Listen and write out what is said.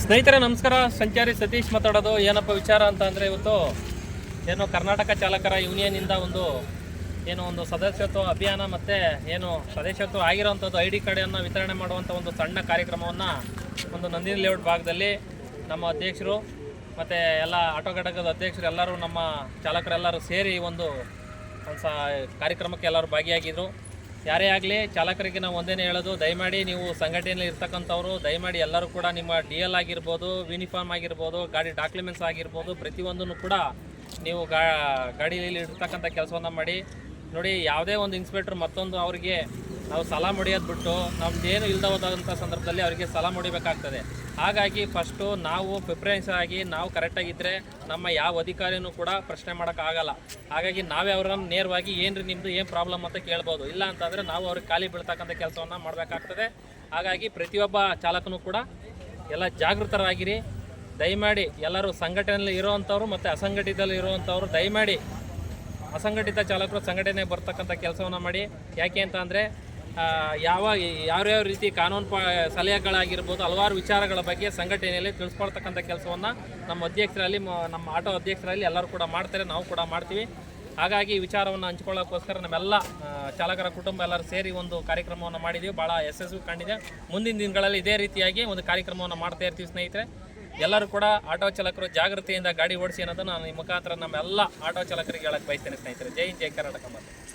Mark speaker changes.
Speaker 1: ಸ್ನೇಹಿತರೆ, ನಮಸ್ಕಾರ. ಸಂಚಾರಿ ಸತೀಶ್ ಮಾತಾಡೋದು. ಏನಪ್ಪ ವಿಚಾರ ಅಂತ ಅಂದರೆ ಇವತ್ತು ಏನು ಕರ್ನಾಟಕ ಚಾಲಕರ ಯೂನಿಯನ್ನಿಂದ ಒಂದು ಏನು ಒಂದು ಸದಸ್ಯತ್ವ ಅಭಿಯಾನ ಮತ್ತು ಏನು ಸದಸ್ಯತ್ವ ಆಗಿರೋವಂಥದ್ದು ಐ ಡಿ ಕಾರ್ಡನ್ನು ವಿತರಣೆ ಮಾಡುವಂಥ ಒಂದು ಸಣ್ಣ ಕಾರ್ಯಕ್ರಮವನ್ನು ಒಂದು ನಂದಿನಿ ಲೇಔಟ್ ಭಾಗದಲ್ಲಿ ನಮ್ಮ ಅಧ್ಯಕ್ಷರು ಮತ್ತು ಎಲ್ಲ ಆಟೋ ಘಟಕದ ಅಧ್ಯಕ್ಷರು ಎಲ್ಲರೂ, ನಮ್ಮ ಚಾಲಕರೆಲ್ಲರೂ ಸೇರಿ ಒಂದು ಒಂದು ಸ ಕಾರ್ಯಕ್ರಮಕ್ಕೆ ಎಲ್ಲರೂ ಭಾಗಿಯಾಗಿದ್ದರು ಯಾರೇ ಆಗಲಿ ಚಾಲಕರಿಗೆ ನಾವು ಒಂದೇನೇ ಹೇಳೋದು, ದಯಮಾಡಿ ನೀವು ಸಂಘಟನೆಯಲ್ಲಿ ಇರ್ತಕ್ಕಂಥವ್ರು, ದಯಮಾಡಿ ಎಲ್ಲರೂ ಕೂಡ ನಿಮ್ಮ ಡಿ ಎಲ್ ಆಗಿರ್ಬೋದು, ಯೂನಿಫಾರ್ಮ್ ಆಗಿರ್ಬೋದು, ಗಾಡಿ ಡಾಕ್ಯುಮೆಂಟ್ಸ್ ಆಗಿರ್ಬೋದು, ಪ್ರತಿಯೊಂದನ್ನು ಕೂಡ ನೀವು ಗಾಡಿಯಲ್ಲಿ ಇರ್ತಕ್ಕಂಥ ಕೆಲಸವನ್ನು ಮಾಡಿ. ನೋಡಿ, ಯಾವುದೇ ಒಂದು ಇನ್ಸ್ಪೆಕ್ಟ್ರ್ ಮತ್ತೊಂದು ಅವರಿಗೆ ನಾವು ಸಾಲ ಮುಡಿಯೋದು ಬಿಟ್ಟು ನಮ್ದೇನು ಇಲ್ಲದ ಹೋದಂಥ ಸಂದರ್ಭದಲ್ಲಿ ಅವರಿಗೆ ಸಾಲ ಮುಡಿಬೇಕಾಗ್ತದೆ ಹಾಗಾಗಿ ಫಸ್ಟು ನಾವು ಪ್ರಿಫರೆನ್ಸ್ ಆಗಿ ನಾವು ಕರೆಕ್ಟಾಗಿದ್ದರೆ ನಮ್ಮ ಯಾವ ಅಧಿಕಾರಿನೂ ಕೂಡ ಪ್ರಶ್ನೆ ಮಾಡೋಕ್ಕಾಗಲ್ಲ ಹಾಗಾಗಿ ನಾವೇ ಅವ್ರನ್ನ ನೇರವಾಗಿ ಏನು ರೀ ನಿಮ್ಮದು ಏನು ಪ್ರಾಬ್ಲಮ್ ಅಂತ ಕೇಳ್ಬೋದು. ಇಲ್ಲ ಅಂತಂದರೆ ನಾವು ಅವ್ರಿಗೆ ಖಾಲಿ ಬೀಳ್ತಕ್ಕಂಥ ಕೆಲಸವನ್ನು ಮಾಡಬೇಕಾಗ್ತದೆ. ಹಾಗಾಗಿ ಪ್ರತಿಯೊಬ್ಬ ಚಾಲಕನೂ ಕೂಡ ಎಲ್ಲ ಜಾಗೃತರಾಗಿರಿ. ದಯಮಾಡಿ ಎಲ್ಲರೂ ಸಂಘಟನೆಯಲ್ಲಿ ಇರೋವಂಥವ್ರು ಮತ್ತು ಅಸಂಘಟಿತದಲ್ಲಿ ಇರುವಂಥವ್ರು ದಯಮಾಡಿ ಅಸಂಘಟಿತ ಚಾಲಕರು ಸಂಘಟನೆಗೆ ಬರ್ತಕ್ಕಂಥ ಕೆಲಸವನ್ನು ಮಾಡಿ. ಯಾಕೆ ಅಂತ ಅಂದರೆ ಯಾವ ಯಾವ್ಯಾವ ರೀತಿ ಕಾನೂನು ಪ, ಸಲಹೆಗಳಾಗಿರ್ಬೋದು, ಹಲವಾರು ವಿಚಾರಗಳ ಬಗ್ಗೆ ಸಂಘಟನೆಯಲ್ಲಿ ತಿಳಿಸ್ಕೊಳ್ತಕ್ಕಂಥ ಕೆಲಸವನ್ನು ನಮ್ಮ ಅಧ್ಯಕ್ಷರಲ್ಲಿ ನಮ್ಮ ಆಟೋ ಅಧ್ಯಕ್ಷರಲ್ಲಿ ಎಲ್ಲರೂ ಕೂಡ ಮಾಡ್ತಾರೆ, ನಾವು ಕೂಡ ಮಾಡ್ತೀವಿ. ಹಾಗಾಗಿ ಈ ವಿಚಾರವನ್ನು ಹಂಚ್ಕೊಳ್ಳೋಕ್ಕೋಸ್ಕರ ನಮ್ಮೆಲ್ಲ ಚಾಲಕರ ಕುಟುಂಬ ಎಲ್ಲರೂ ಸೇರಿ ಒಂದು ಕಾರ್ಯಕ್ರಮವನ್ನು ಮಾಡಿದ್ದೀವಿ ಭಾಳ ಯಶಸ್ವಿ ಕಂಡಿದೆ. ಮುಂದಿನ ದಿನಗಳಲ್ಲಿ ಇದೇ ರೀತಿಯಾಗಿ ಒಂದು ಕಾರ್ಯಕ್ರಮವನ್ನು ಮಾಡ್ತಾ ಇರ್ತೀವಿ ಸ್ನೇಹಿತರೆ. ಎಲ್ಲರೂ ಕೂಡ ಆಟೋ ಚಾಲಕರು ಜಾಗೃತಿಯಿಂದ ಗಾಡಿ ಓಡಿಸಿ ಅನ್ನೋದನ್ನು ನಾನು ಈ ಮುಖಾಂತರ ನಮ್ಮೆಲ್ಲ ಆಟೋ ಚಾಲಕರಿಗೆ ಹೇಳಕ್ಕೆ ಬಯಸ್ತೇನೆ ಸ್ನೇಹಿತರೆ. ಜೈ ಜೈ ಕರ್ನಾಟಕ ಮಾತೆ.